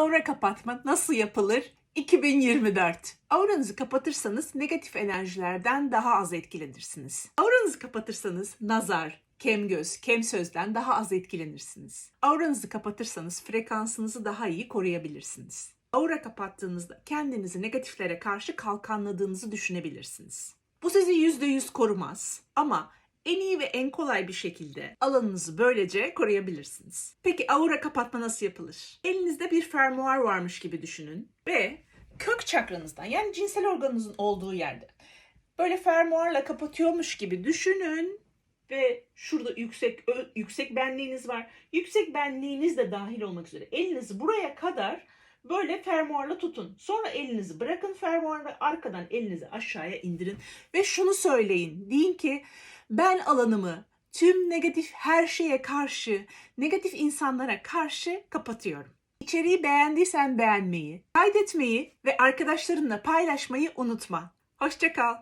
Aura kapatma nasıl yapılır? 2024. Auranızı kapatırsanız negatif enerjilerden daha az etkilenirsiniz. Auranızı kapatırsanız nazar, kem göz, kem sözden daha az etkilenirsiniz. Auranızı kapatırsanız frekansınızı daha iyi koruyabilirsiniz. Aura kapattığınızda kendinizi negatiflere karşı kalkanladığınızı düşünebilirsiniz. Bu sizi %100 korumaz ama en iyi ve en kolay bir şekilde alanınızı böylece koruyabilirsiniz. Peki aura kapatma nasıl yapılır? Elinizde bir fermuar varmış gibi düşünün ve kök çakranızdan yani cinsel organınızın olduğu yerde böyle fermuarla kapatıyormuş gibi düşünün ve şurada yüksek yüksek benliğiniz var. Yüksek benliğiniz de dahil olmak üzere elinizi buraya kadar böyle fermuarla tutun. Sonra elinizi bırakın fermuarla arkadan elinizi aşağıya indirin ve şunu söyleyin. Deyin ki ben alanımı tüm negatif her şeye karşı, negatif insanlara karşı kapatıyorum. İçeriği beğendiysen beğenmeyi, kaydetmeyi ve arkadaşlarınla paylaşmayı unutma. Hoşça kal.